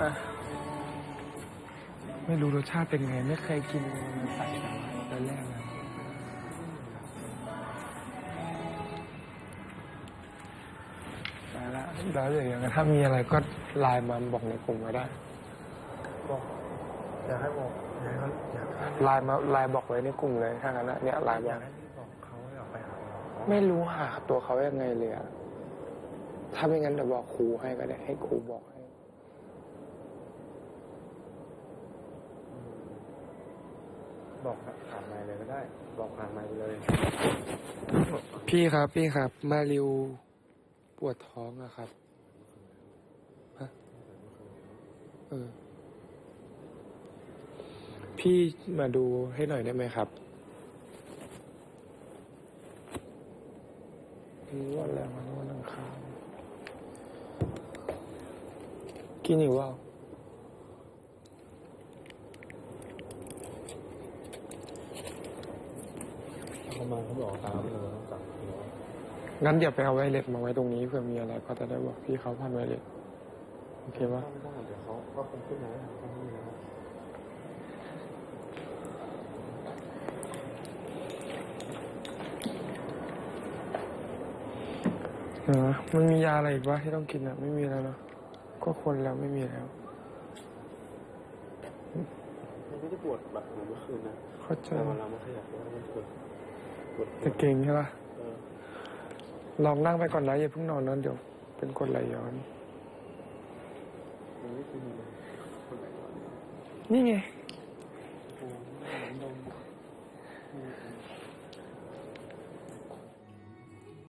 อ่ไม่รู้รสชาติเป็นไง ไม่เคยกินมันใส่สาตอนแรกเลยมาละแล้วเดี๋ยวยังไงถ้ามีอะไรก็ไลน์มาบอกในกลุ่มก็ได้ บอกอยากให้บอกอยากให้เขาอยากไลน์มาไลน์บอกไว้ในกลุ่มเลยถ้างั้นนะเนี่ยไลน์บอกบอกเขาให้ออกไปหาหมอไม่รู้หาตัวเขายังไงเลยอะถ้าไม่งั้นเดี๋ยวบอกครูให้ก็ได้ให้ครูบอกให้ บอกผ่านไมค์เลยก็ได้ บอกผ่านไมค์ไปเลย พี่ครับพี่ครับ มาริวปวดท้องอะครับฮะเออ พี่มาดูให้หน่อยได้ไหมครับรู้ว่าแล้วมันวันอังคารกินอยู่ว่า เขามาเขาบอกตามเลยต้องสั่งเนาะงั้นเดี๋ยวไปเอาไวเลสมาไว้ตรงนี้เผื่อมีอะไรก็จะได้บอกพี่เขาพันไวเลสโอเคปะไม่ต้องเดี๋ยวเขาก็คงขึ้นมาแล้วเขาไม่มีแล้วเออมันมียาอะไรอีกวะที่ต้องกินอะ ไม่มีแล้วเนาะก็คนแล้วไม่มีแล้วมันไม่ได้ปวดแบบเหมือนเมื่อคืนนะเข้าใจแต่เวลามันขยับแล้วมันปวดปวด จะเก่งใช่ปะเออลองนั่งไปก่อนนะอย่าเพิ่งนอนนั้นเดี๋ยวเป็นกรดไหลย้อนมันไม่คือมีเลยคนไหนวะนี่ไง